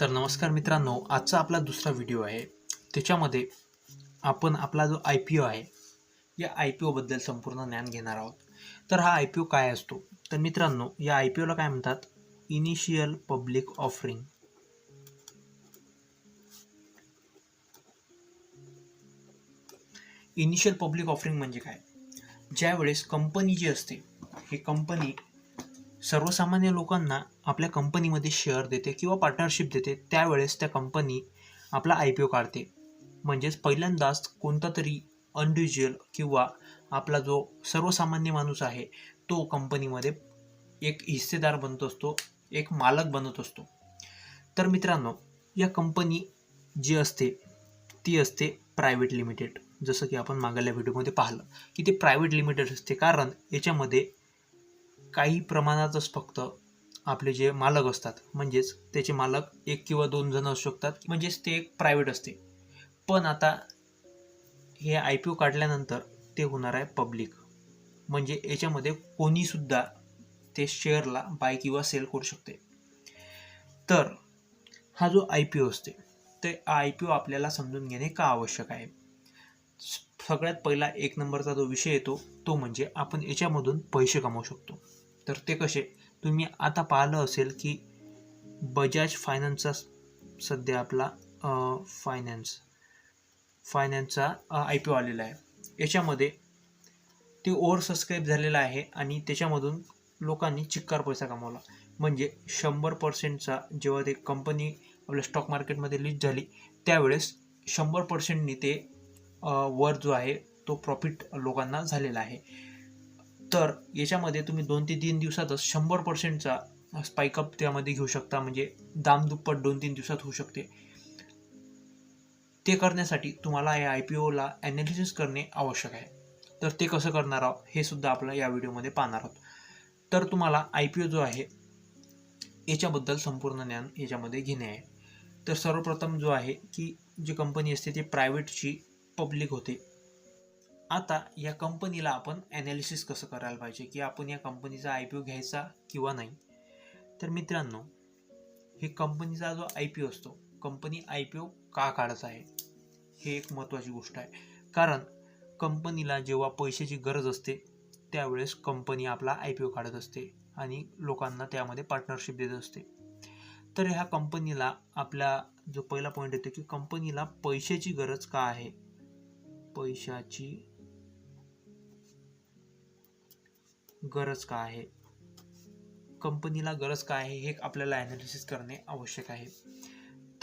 तर नमस्कार मित्रांनो आजचा आपला दुसरा व्हिडिओ आहे. त्याच्यामध्ये आपण आपला जो आय पी ओ आहे या आय पी ओबद्दल संपूर्ण ज्ञान घेणार आहोत. तर हा आय पी ओ काय असतो? तर मित्रांनो या आय पी ओला काय म्हणतात? Initial public offering initial public offering म्हणजे काय? ज्यावेळेस कंपनी जी असते ही कंपनी सर्वसामान्य लोकांना आपल्या कंपनीमध्ये शेअर देते किंवा पार्टनरशिप देते त्यावेळेस त्या कंपनी आपला आय पी ओ काढते. म्हणजेच पहिल्यांदाच कोणता तरी इंडिव्हिज्युअल किंवा आपला जो सर्वसामान्य माणूस आहे तो कंपनीमध्ये एक हिस्सेदार बनत असतो एक मालक बनत असतो. तर मित्रांनो या कंपनी जी असते ती असते प्रायव्हेट लिमिटेड जसं की आपण मागल्या व्हिडिओमध्ये पाहिलं की ते प्रायव्हेट लिमिटेड असते. कारण याच्यामध्ये काही प्रमाणातच फक्त आपले जे मालक असतात म्हणजेच त्याचे मालक एक किंवा दोन जण असू शकतात म्हणजेच ते एक प्रायव्हेट असते. पण आता हे आय पी ओ काढल्यानंतर ते होणार आहे पब्लिक म्हणजे याच्यामध्ये कोणीसुद्धा ते शेअरला बाय किंवा सेल करू शकते. तर हा जो आय पी ओ असते ते आय पी ओ आपल्याला समजून घेणे का आवश्यक आहे? सगळ्यात पहिला एक नंबरचा जो विषय येतो तो म्हणजे आपण याच्यामधून पैसे कमवू शकतो. तर ते कसे? तुम्ही आता पाहिलं असेल की बजाज फायनान्सचा सध्या आपला फायनान्स फायनान्सचा आय पी ओ आलेला आहे. याच्यामध्ये ते ओव्हर सबस्क्राईब झालेलं आहे आणि त्याच्यामधून लोकांनी चिक्कार पैसा कमावला. म्हणजे शंभर पर्सेंटचा जेव्हा ते कंपनी आपल्या स्टॉक मार्केटमध्ये लिस्ट झाली त्यावेळेस शंभर पर्सेंटनी ते वर जो आहे तो प्रॉफिट लोकांना झालेला आहे. तर याच्यामध्ये तुम्ही दोन ते तीन दिवसातच शंभर पर्सेंटचा स्पायकअप त्यामध्ये घेऊ शकता. म्हणजे दाम दुप्पट दोन तीन दिवसात होऊ शकते. ते करण्यासाठी तुम्हाला या आय पी ओला ॲनालिसिस करणे आवश्यक आहे. तर ते कसं करणार आहोत? हे सुद्धा आपलं या व्हिडिओमध्ये पाहणार आहोत. तर तुम्हाला आय पी ओ जो आहे याच्याबद्दल संपूर्ण ज्ञान याच्यामध्ये घेणे आहे. तर सर्वप्रथम जो आहे की जी कंपनी असते ती प्रायव्हेटची पब्लिक होते. आता या कंपनीला आपण ॲनालिसिस कसं करायला पाहिजे? की आपण या कंपनीचा आय पी ओ घ्यायचा किंवा नाही? तर मित्रांनो हे कंपनीचा जो आय पी ओ असतो कंपनी आय पी ओ का काढत आहे? हे एक महत्त्वाची गोष्ट आहे. कारण कंपनीला जेव्हा पैशाची गरज असते त्यावेळेस कंपनी आपला आय पी ओ काढत असते आणि लोकांना त्यामध्ये पार्टनरशिप देत असते. तर ह्या कंपनीला आपला जो पहिला पॉईंट येतो की कंपनीला पैशाची गरज का आहे? पैशाची गरज का आहे? कंपनीला गरज काय आहे? हे आपल्याला ॲनालिसिस करणे आवश्यक आहे.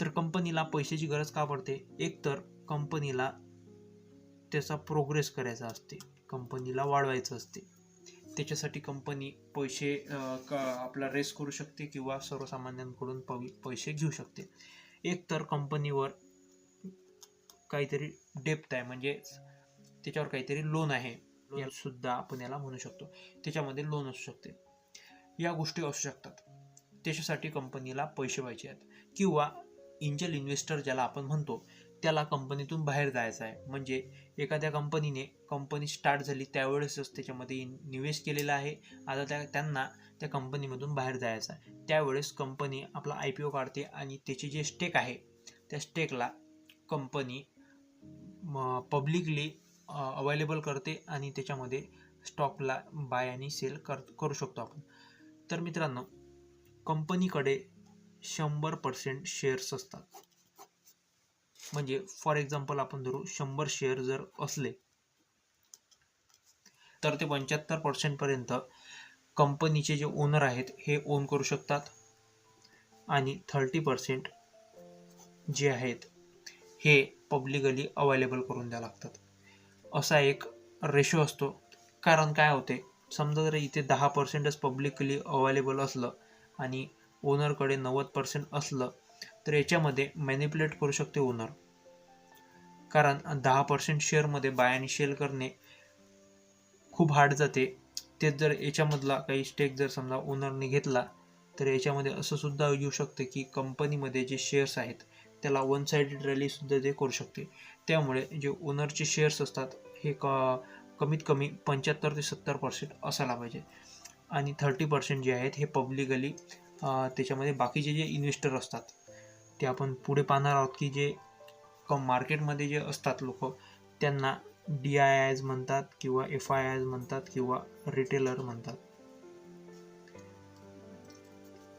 तर कंपनीला पैशाची गरज का पडते? एक तर कंपनीला त्याचा प्रोग्रेस करायचा असते. कंपनीला वाढवायचं असते. त्याच्यासाठी कंपनी पैसे का आपला रेस करू शकते किंवा सर्वसामान्यांकडून प पैसे घेऊ शकते. एक तर कंपनीवर काहीतरी डेप्थ आहे. म्हणजे त्याच्यावर काहीतरी लोन आहे. सुद्धा आपण याला म्हणू शकतो. त्याच्यामध्ये लोन असू शकते. या गोष्टी असू शकतात. त्याच्यासाठी कंपनीला पैसे पाहिजे आहेत. किंवा इंजल इन्व्हेस्टर ज्याला आपण म्हणतो त्याला कंपनीतून बाहेर जायचं आहे. म्हणजे एखाद्या कंपनीने कंपनी स्टार्ट झाली त्यावेळेसच त्याच्यामध्ये निवेश केलेला आहे. आता त्या त्यांना त्या कंपनीमधून बाहेर जायचं आहे. त्यावेळेस कंपनी आपला आय पी ओ काढते आणि त्याचे जे स्टेक आहे त्या स्टेकला कंपनी पब्लिकली अवेलेबल करते आणि त्याच्यामध्ये स्टॉकला बाय आणि सेल कर करू शकतो आपण. तर मित्रांनो कंपनीकडे शंभर पर्सेंट शेअर्स असतात. म्हणजे फॉर एक्झाम्पल आपण धरू शंभर शेअर जर असले तर ते पंच्याहत्तर पर्सेंटपर्यंत कंपनीचे जे ओनर आहेत हे ओन करू शकतात. आणि थर्टी पर्सेंट जे आहेत हे पब्लिकली अवेलेबल करून द्यावं लागतात. असा एक रेशो असतो. कारण काय होते? समजा जर इथे दहा पर्सेंटच पब्लिकली अवेलेबल असलं आणि ओनरकडे नव्वद पर्सेंट असलं तर याच्यामध्ये मॅनिप्युलेट करू शकते ओनर कारण दहा पर्सेंट शेअरमध्ये बाय आणि शेल करणे खूप हार्ड जाते. तेच जर याच्यामधला काही स्टेक जर समजा ओनरने घेतला तर याच्यामध्ये असं सुद्धा येऊ शकतं की कंपनीमध्ये जे शेअर्स आहेत त्याला वन साईडेड रॅलीसुद्धा ते करू शकते. त्यामुळे जे ओनरचे शेअर्स असतात हे क कमीत कमी पंच्याहत्तर ते सत्तर पर्सेंट असायला पाहिजे. आणि थर्टी पर्सेंट जे आहेत हे पब्लिकली त्याच्यामध्ये बाकीचे जे इन्व्हेस्टर असतात ते आपण पुढे पाहणार आहोत की जे क मार्केटमध्ये जे असतात लोक त्यांना डी आय आयज म्हणतात किंवा एफ आय आयज म्हणतात किंवा रिटेलर म्हणतात.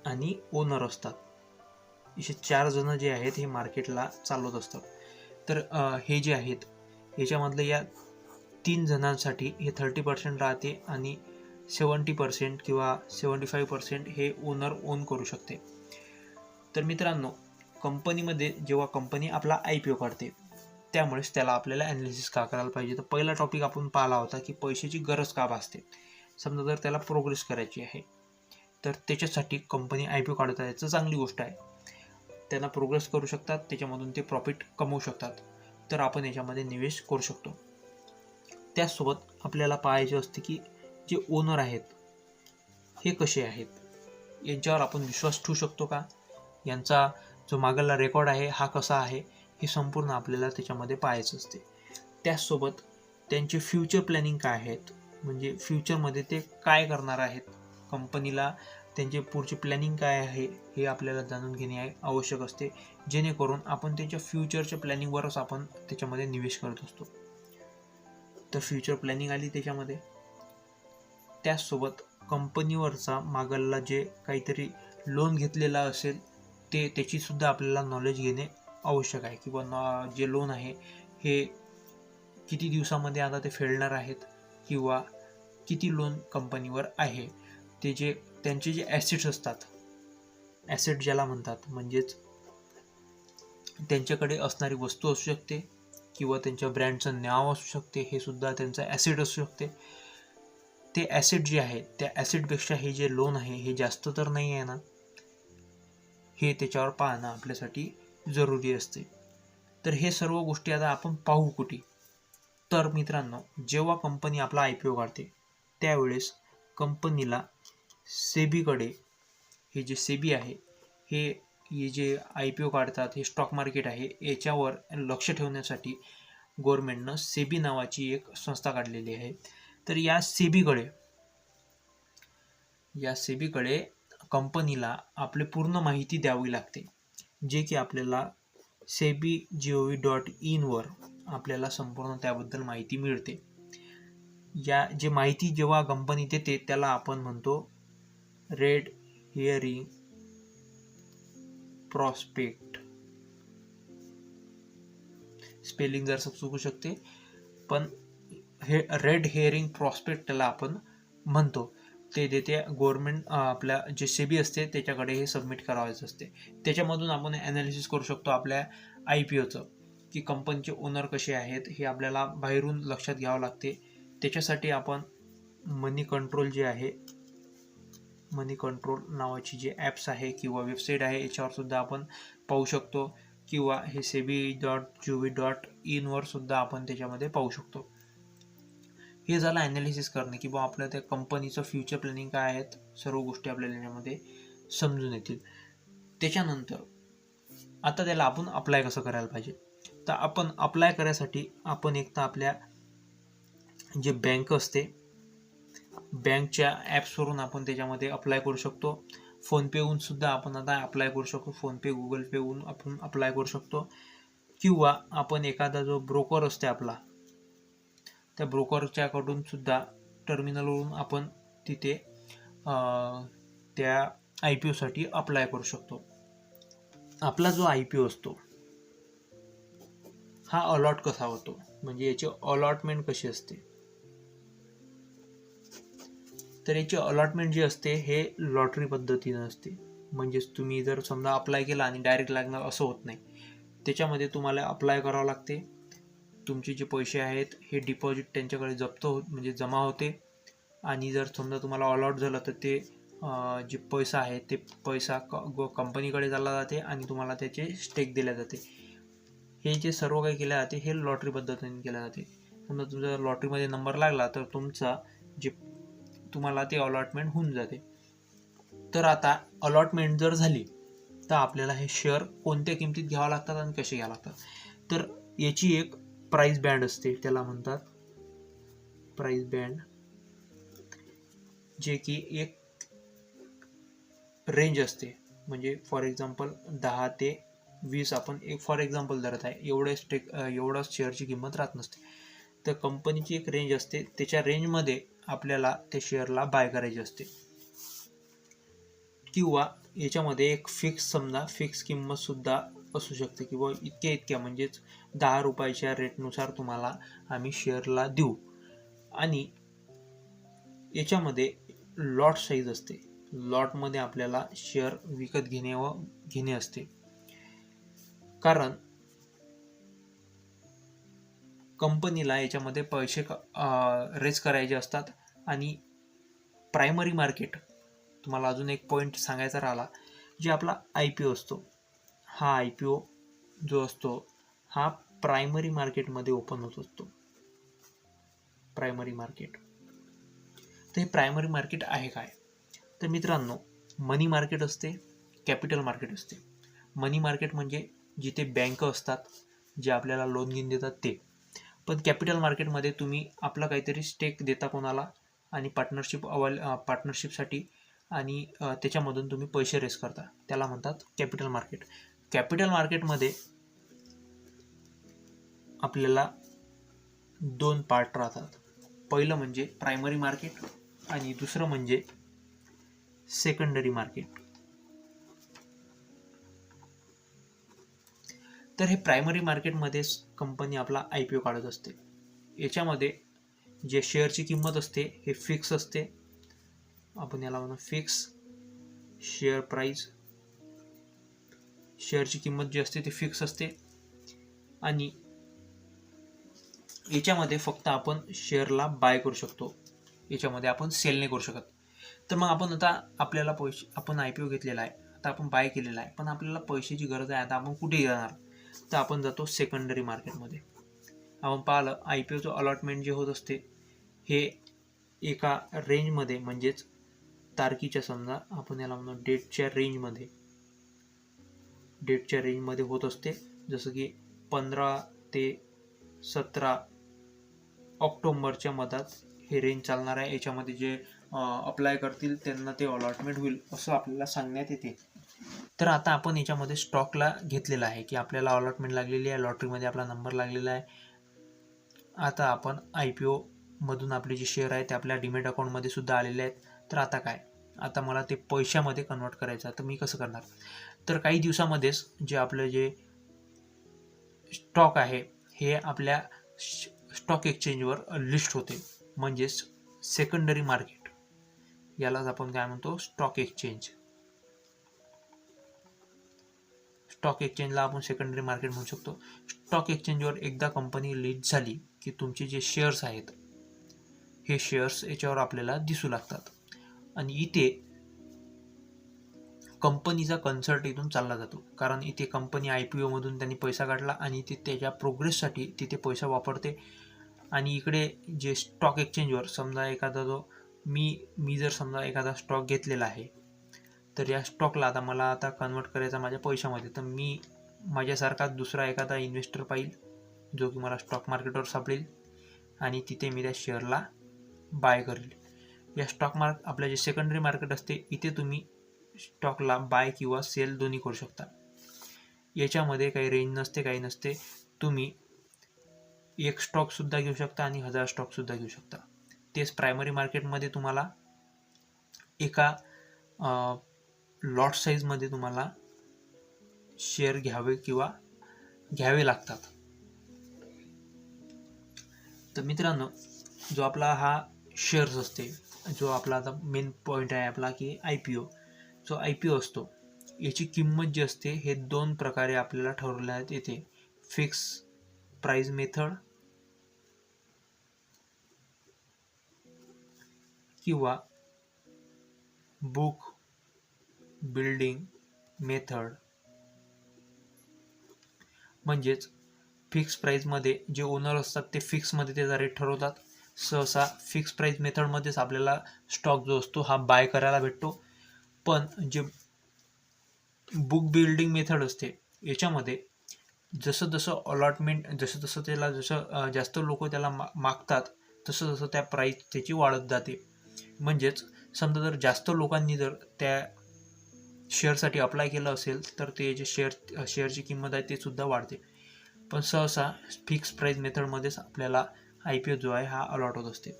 आणि ओनर असतात. असे चार जण जे आहेत हे मार्केटला चालवत असतात. तर हे जे आहेत याच्यामधलं या तीन जणांसाठी हे थर्टी पर्सेंट राहते आणि सेवन्टी पर्सेंट किंवा सेवन्टी फाईव्ह पर्सेंट हे ओनर ओन करू शकते. तर मित्रांनो कंपनीमध्ये जेव्हा कंपनी आपला आय पी ओ काढते त्यामुळेच त्याला आपल्याला ॲनालिसिस का करायला पाहिजे? तर पहिला टॉपिक आपण पाहिला होता की पैशाची गरज का भासते. समजा जर त्याला प्रोग्रेस करायची आहे तर त्याच्यासाठी कंपनी आय पी ओ काढत आहे याचं चांगली गोष्ट आहे. त्यांना प्रोग्रेस करू शकतात त्याच्यामधून ते प्रॉफिट कमवू शकतात. तर आपण याच्यामध्ये निवेश करू शकतो. त्याचसोबत आपल्याला पाहायचे असते की जे ओनर आहेत हे कसे आहेत? यांच्यावर आपण विश्वास ठेवू शकतो का? यांचा जो मागला रेकॉर्ड आहे हा कसा आहे? हे संपूर्ण आपल्याला त्याच्यामध्ये पाहायचं असते. त्याचसोबत त्यांचे फ्युचर प्लॅनिंग काय आहेत? म्हणजे फ्युचरमध्ये ते काय करणार आहेत? कंपनीला त्यांचे पुढचे प्लॅनिंग काय आहे हे आपल्याला जाणून घेणे आवश्यक असते. जेणेकरून आपण त्यांच्या फ्युचरच्या प्लॅनिंगवरच आपण त्याच्यामध्ये निवेश करत असतो. तर फ्युचर प्लॅनिंग आली त्याच्यामध्ये. त्याचसोबत कंपनीवरचा मागलला जे काहीतरी लोन घेतलेला असेल ते त्याचीसुद्धा आपल्याला नॉलेज घेणे आवश्यक आहे. किंवा नॉ जे लोन आहे हे किती दिवसामध्ये आता ते फेडणार आहेत किंवा किती लोन कंपनीवर आहे. ते जे त्यांचे जे ॲसिड्स असतात ॲसिड ज्याला म्हणतात म्हणजेच त्यांच्याकडे असणारी वस्तू असू शकते किंवा त्यांच्या ब्रँडचं नाव असू शकते हे सुद्धा त्यांचं ॲसिड असू शकते. ते ॲसिड जे आहे त्या ॲसिडपेक्षा हे जे लोन आहे हे जास्त तर नाही आहे ना हे त्याच्यावर पाहणं आपल्यासाठी जरुरी असते. तर हे सर्व गोष्टी आता आपण पाहू कुठे? तर मित्रांनो जेव्हा कंपनी आपला आय पी ओ काढते त्यावेळेस कंपनीला सेबीकडे हे जे सेबी आहे हे हे जे आय पी ओ काढतात हे स्टॉक मार्केट आहे याच्यावर लक्ष ठेवण्यासाठी गव्हर्मेंटनं सेबी नावाची एक संस्था काढलेली आहे. तर या सेबीकडे या सेबीकडे कंपनीला आपले पूर्ण माहिती द्यावी लागते जे की आपल्याला SEBI G O V dot इनवर आपल्याला संपूर्ण त्याबद्दल माहिती मिळते. या जे माहिती जेव्हा कंपनी देते त्याला आपण म्हणतो रेड हिअरिंग प्रॉस्पेक्ट. स्पेलिंग जर चुकू शकते. पण हे रेड हेअरिंग प्रॉस्पेक्ट त्याला आपण म्हणतो. ते देते गव्हर्मेंट आपल्या जे सी बी असते त्याच्याकडे हे सबमिट करावायचं असते. त्याच्यामधून आपण ॲनालिसिस करू शकतो आपल्या आय पी ओचं की कंपनीचे ओनर कसे आहेत हे आपल्याला बाहेरून लक्षात घ्यावं लागते. त्याच्यासाठी आपण मनी कंट्रोल जे आहे मनी कंट्रोल नावाची जे ॲप्स आहे किंवा वेबसाईट आहे याच्यावरसुद्धा आपण पाहू शकतो. किंवा हे सेबी डॉट जुवी डॉट इनवरसुद्धा आपण त्याच्यामध्ये पाहू शकतो. हे झालं ॲनालिसिस करणे की बा आपल्या त्या कंपनीचं फ्युचर प्लॅनिंग काय आहेत सर्व गोष्टी आपल्याला याच्यामध्ये समजून येतील. त्याच्यानंतर आता त्याला आपण अप्लाय कसं करायला पाहिजे? तर आपण अप्लाय करायसाठी आपण एक तर आपल्या जे बँक असते बँकच्या ॲप्सवरून आपण त्याच्यामध्ये अप्लाय करू शकतो. फोनपेहून सुद्धा आपण आता अप्लाय करू शकतो. फोनपे गुगल पेहून आपण अप्लाय करू शकतो. किंवा आपण एखादा जो ब्रोकर असते आपला त्या ब्रोकरच्याकडून सुद्धा टर्मिनलवरून आपण तिथे त्या आय पी ओसाठी अप्लाय करू शकतो. आपला जो आय पी ओ असतो हा अलॉट कसा होतो? म्हणजे याची अलॉटमेंट कशी असते? तर याची अलॉटमेंट जी असते हे लॉटरी पद्धतीनं असते. म्हणजेच तुम्ही जर समजा अप्लाय केला आणि डायरेक्ट लागणार असं होत नाही. त्याच्यामध्ये तुम्हाला अप्लाय करावं लागते. तुमचे जे पैसे आहेत हे डिपॉझिट त्यांच्याकडे जप्त हो म्हणजे जमा होते. आणि जर समजा तुम्हाला अलॉट झालं तर ते जे पैसा आहे ते पैसा क कंपनीकडे चालला जाते आणि तुम्हाला त्याचे स्टेक दिल्या जाते. हे जे सर्व काही केलं जाते हे लॉटरी पद्धतीने केले जाते. समजा तुमचा लॉटरीमध्ये नंबर लागला तर तुमचा जे तुम्हाला ते अलॉटमेंट होऊन जाते. तर आता अलॉटमेंट जर झाली तर आपल्याला हे शेअर कोणत्या किमतीत घ्यावं लागतात आणि कसे घ्यावं लागतात? तर याची एक प्राईस बँड असते त्याला म्हणतात प्राईस बँड जे की एक रेंज असते. म्हणजे फॉर एक्झाम्पल दहा ते वीस आपण एक फॉर एक्झाम्पल धरत आहे एवढेच टेक एवढाच शेअरची किंमत राहत नसते. तर कंपनीची एक रेंज असते त्याच्या रेंजमध्ये आपल्याला त्या शेअरला बाय करायचे असते. किंवा याच्यामध्ये एक फिक्स समजा फिक्स किंमतसुद्धा असू शकते किंवा इतक्या इतक्या म्हणजेच दहा रुपयाच्या रेटनुसार तुम्हाला आम्ही शेअरला देऊ. आणि याच्यामध्ये लॉट साईज असते. लॉटमध्ये आपल्याला शेअर विकत घेणे व घेणे असते. कारण कंपनीला याच्यामध्ये पैसे रेज करायचे असतात. आणि प्रायमरी मार्केट तुम्हाला अजून एक पॉईंट सांगायचा राहिला जे आपला आय पी ओ असतो. हा आय पी ओ जो असतो हा प्रायमरी मार्केटमध्ये ओपन होत असतो. प्रायमरी मार्केट तर हे प्रायमरी मार्केट आहे काय? तर मित्रांनो मनी मार्केट असते कॅपिटल मार्केट असते. मनी मार्केट म्हणजे जिथे बँक असतात जे आपल्याला लोन घेऊन देतात ते. पण कॅपिटल मार्केटमध्ये तुम्ही आपला काहीतरी स्टेक देता कोणाला आणि पार्टनरशिप अवल पार्टनरशिपसाठी आणि त्याच्यामधून तुम्ही पैसे रेस करता. त्याला म्हणतात कॅपिटल मार्केट कॅपिटल मार्केटमध्ये आपल्याला दोन पार्ट राहतात. पहिलं म्हणजे प्रायमरी मार्केट आणि दुसरं म्हणजे सेकंडरी मार्केट तर हे प्रायमरी मार्केटमध्येच कंपनी आपला आय पी ओ काढत असते. याच्यामध्ये जे शेअरची किंमत असते हे फिक्स असते. आपण याला म्हणू फिक्स शेअर प्राईज शेअरची किंमत जी असते ती फिक्स असते. आणि याच्यामध्ये फक्त आपण शेअरला बाय करू शकतो. याच्यामध्ये आपण सेल नाही करू शकत. तर मग आपण आता आपल्याला पैसे आपण आय पी ओ घेतलेला आहे. आता आपण बाय केलेला आहे. पण आपल्याला पैशाची गरज आहे. आता आपण कुठे जाणार तर आपण जातो सेकंडरी मार्केटमध्ये आपण पाहिलं आय पी ओचं अलॉटमेंट जे होत असते हे एका रेंजमध्ये म्हणजेच तारखीच्या समजा आपण याला म्हणतो डेटच्या रेंजमध्ये डेटच्या रेंजमध्ये होत असते जसं की पंधरा ते सतरा ऑक्टोंबरच्या मधात हे रेंज चालणार आहे. याच्यामध्ये जे अप्लाय करतील त्यांना ते अलॉटमेंट होईल असं आपल्याला सांगण्यात येते. तर आता आपण याच्यामध्ये स्टॉकला घेतलेला आहे की आपल्याला अलॉटमेंट लागलेली आहे लॉटरीमध्ये आपला नंबर लागलेला आहे. आता आपण आय पी ओमधून आपले जे शेअर आहे ते आपल्या डिमेट अकाउंटमध्ये सुद्धा आलेले आहेत. तर आता काय? आता मला ते पैशामध्ये कन्वर्ट करायचं आहे. तर मी कसं करणार? तर काही दिवसामध्येच जे आपलं जे स्टॉक आहे हे आपल्या स्टॉक एक्सचेंजवर लिस्ट होते. म्हणजेच सेकंडरी मार्केट यालाच आपण काय म्हणतो? स्टॉक एक्सचेंज स्टॉक एक्सचेंजला आपण सेकंडरी मार्केट म्हणू शकतो. स्टॉक एक्सचेंजवर एकदा कंपनी लिस्ट झाली की तुमचे जे शेअर्स आहेत हे शेअर्स याच्यावर आपल्याला दिसू लागतात. आणि इथे कंपनीचा कन्सर्ट इथून चालला जातो. कारण इथे कंपनी आय पी ओमधून त्यांनी पैसा काढला आणि ते त्याच्या प्रोग्रेससाठी तिथे पैसा वापरते. आणि इकडे जे स्टॉक एक्सचेंजवर समजा एखादा जो मी मी जर समजा एखादा स्टॉक घेतलेला आहे तर या स्टॉकला आता मला आता कन्वर्ट करायचा माझ्या पैशामध्ये. तर मी माझ्यासारखा दुसरा एखादा इन्व्हेस्टर पाहिजे जो की मला स्टॉक मार्केटवर सापडेल आणि तिथे मी त्या शेअरला बाय करेल. या स्टॉक मार्क आपलं जे सेकंडरी मार्केट असते इथे तुम्ही स्टॉकला बाय किंवा सेल दोन्ही करू शकता. याच्यामध्ये काही रेंज नसते काही नसते. तुम्ही एक स्टॉकसुद्धा घेऊ शकता आणि हजार स्टॉकसुद्धा घेऊ शकता. तेच प्रायमरी मार्केटमध्ये तुम्हाला एका लॉट साईजमध्ये तुम्हाला शेअर घ्यावे किंवा घ्यावे लागतात. तर मित्रांनो जो आपला हा शेअर्स असते जो आपला आता मेन पॉईंट आहे आपला की आय पी ओ जो आय पी ओ असतो याची किंमत जी असते हे दोन प्रकारे आपल्याला ठरवण्यात येते. फिक्स प्राईज मेथड किंवा बुक बिल्डिंग मेथड. म्हणजेच फिक्स प्राईजमध्ये जे ओनर असतात ते फिक्समध्ये त्याचा रेट ठरवतात. सहसा फिक्स प्राईज मेथडमध्येच आपल्याला स्टॉक जो असतो हा बाय करायला भेटतो. पण जे बुक बिल्डिंग मेथड असते याच्यामध्ये जसं जसं अलॉटमेंट जसं जसं त्याला जसं जास्त लोक त्याला मा मागतात तसं जसं त्या प्राईज त्याची वाढत जाते. म्हणजेच समजा जर जास्त लोकांनी जर त्या शेअरसाठी अप्लाय केलं असेल तर ते जे शेअर शेअरची किंमत आहे ते सुद्धा वाढते. पण सहसा फिक्स प्राईज मेथडमध्येच आपल्याला आय पी ओ जो आहे हा अलॉट होत असते.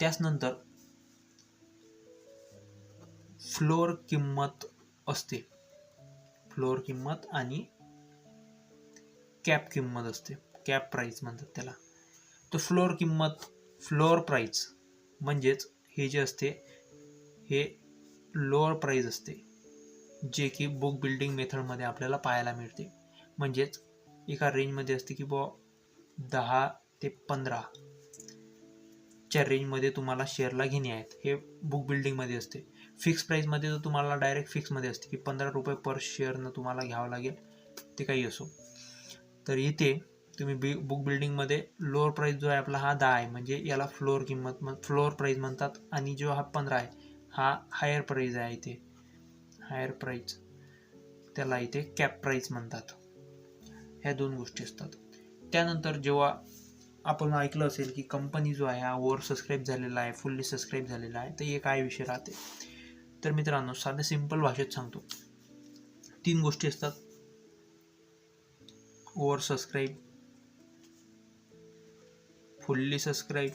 त्याचनंतर फ्लोअर किंमत असते. फ्लोअर किंमत आणि कॅप किंमत असते. कॅप प्राईज म्हणतात त्याला. तर फ्लोअर किंमत फ्लोअर प्राईज म्हणजेच हे जे असते हे लोअर प्राईज असते जे की बुक बिल्डिंग मेथडमध्ये आपल्याला पाहायला मिळते. म्हणजेच एका रेंजमध्ये असते की बुवा दहा ते पंधरा च्या रेंजमध्ये तुम्हाला शेअरला घेणे आहेत. हे बुक बिल्डिंगमध्ये असते. फिक्स प्राईजमध्ये तर तुम्हाला डायरेक्ट फिक्समध्ये असते की पंधरा रुपये पर शेअरनं तुम्हाला घ्यावं लागेल ते काही असो. तर इथे तुम्ही बी बुक बिल्डिंगमध्ये लोअर प्राईस जो आहे आपला हा दहा आहे. म्हणजे याला फ्लोअर किंमत म फ्लोअर प्राईज म्हणतात आणि जो हा पंधरा आहे हा हायर प्राईज आहे इथे. हायर प्राईज त्याला इथे कॅप प्राईज म्हणतात. ह्या दोन गोष्टी असतात. त्यानंतर जेव्हा आपण ऐकलं असेल की कंपनी जो आहे हा ओव्हर सबस्क्राईब झालेला आहे फुल्ली सबस्क्राईब झालेला आहे तर हे काय विषय राहते? तर मित्रांनो साध्या सिंपल भाषेत सांगतो. तीन गोष्टी असतात. ओव्हर सबस्क्राईब फुल्ली सबस्क्राईब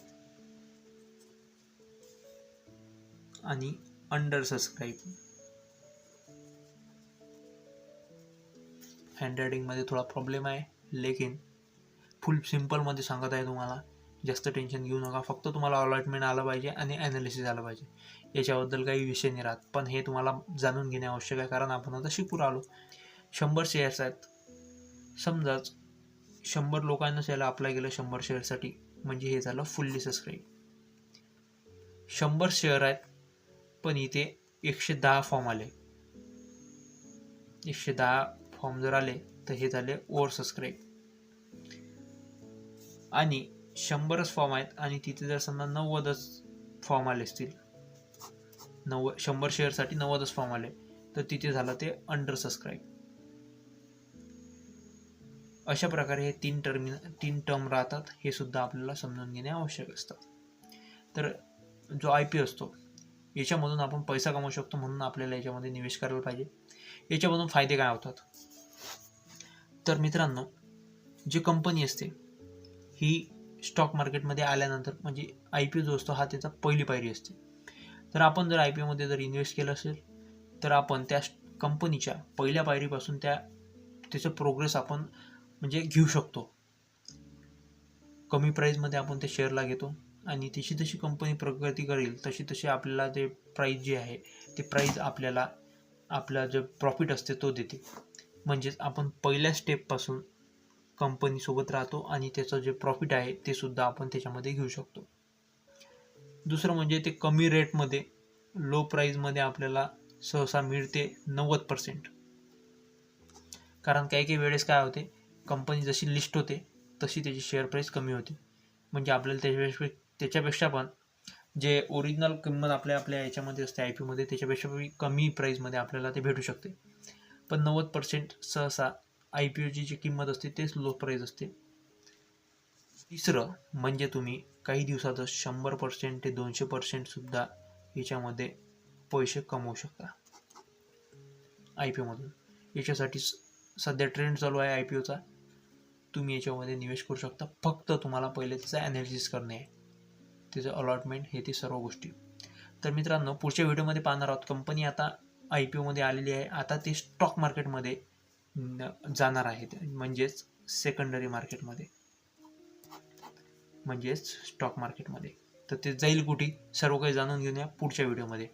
आणि अंडर सबस्क्राईब हँडरायटिंगमध्ये थोडा प्रॉब्लेम आहे. लेकिन फुल सिम्पलमध्ये सांगत आहे तुम्हाला जास्त टेन्शन घेऊ नका. फक्त तुम्हाला अलॉटमेंट आलं पाहिजे आणि ॲनालिसिस आलं पाहिजे. याच्याबद्दल काही विषय नाही राहत. पण हे तुम्हाला जाणून घेणे आवश्यक आहे कारण आपण आता शिकू राहिलो शंभर शेअर्स आहेत. समजाच शंभर लोकांनाच याला अप्लाय केलं शंभर शेअरसाठी म्हणजे हे झालं फुल्ली सबस्क्राईब शंभर शेअर आहेत. पण इथे एकशे दहा फॉर्म आले. एकशे दहा फॉर्म जर आले तर हे झाले ओव्हर सबस्क्राईब आणि शंभरच फॉर्म आहेत आणि तिथे जर समजा नव्वदच फॉर्म आले असतील नव्वद शंभर शेअरसाठी नव्वदच फॉर्म आले तर तिथे झालं ते अंडर सबस्क्राईब अशा प्रकारे हे तीन टर्मिन तीन टर्म राहतात हे सुद्धा आपल्याला समजून घेणे आवश्यक असतात तर जो आय पी असतो याच्यामधून आपण पैसा कमवू शकतो म्हणून आपल्याला याच्यामध्ये निवेश करायला पाहिजे. याच्यामधून फायदे काय होतात? तर मित्रांनो जी कंपनी असते ही स्टॉक मार्केटमध्ये आल्यानंतर म्हणजे आय पी जो असतो हा त्याचा पहिली पायरी असते. तर आपण जर आय पी ओमध्ये जर इन्व्हेस्ट केलं असेल तर आपण त्या कंपनीच्या पहिल्या पायरीपासून त्या त्याचं प्रोग्रेस आपण म्हणजे घेऊ शकतो. कमी प्राईजमध्ये आपण त्या शेअरला घेतो. आणि तशी तशी कंपनी प्रगती करेल तशी तशी आपल्याला ते प्राईज जे आहे ते प्राईज आपल्याला आपला जो प्रॉफिट असते तो देते. म्हणजेच आपण पहिल्या स्टेपपासून कंपनीसोबत राहतो आणि त्याचं जे प्रॉफिट आहे ते सुद्धा आपण त्याच्यामध्ये घेऊ शकतो. दुसरं म्हणजे ते कमी रेटमध्ये लो प्राईजमध्ये आपल्याला सहसा मिळते नव्वद पर्सेंट कारण काही काही वेळेस काय होते कंपनी जशी लिस्ट होते तशी त्याची शेअर प्राईस कमी होते. म्हणजे आपल्याला त्याच्यापेक्षा त्याच्यापेक्षा पण जे ओरिजिनल किंमत आपल्या आपल्या याच्यामध्ये असते आय पीमध्ये त्याच्यापेक्षा कमी प्राईजमध्ये आपल्याला ते भेटू शकते. पण नव्वद पर्सेंट सहसा आय पी ओची जी किंमत असते तेच लो प्राईज असते. तिसरं म्हणजे तुम्ही काही दिवसातच शंभर पर्सेंट ते दोनशे पर्सेंटसुद्धा याच्यामध्ये पैसे कमवू शकता. आय पी ओमधून याच्यासाठी सध्या ट्रेंड चालू आहे आय पी ओचा तुम्ही याच्यामध्ये निवेश करू शकता. फक्त तुम्हाला पहिले त्याचं ॲनालिसिस करणे आहे. त्याचं अलॉटमेंट हे ते सर्व गोष्टी. तर मित्रांनो पुढच्या व्हिडिओमध्ये पाहणार आहोत. कंपनी आता आय पी ओमध्ये आलेली आहे. आता ते स्टॉक मार्केटमध्ये जाणार आहेत म्हणजेच सेकंडरी मार्केटमध्ये म्हणजेच स्टॉक मार्केटमध्ये तर ते जाईल कुठे? सर्व काही जाणून घेऊन या पुढच्या व्हिडिओमध्ये.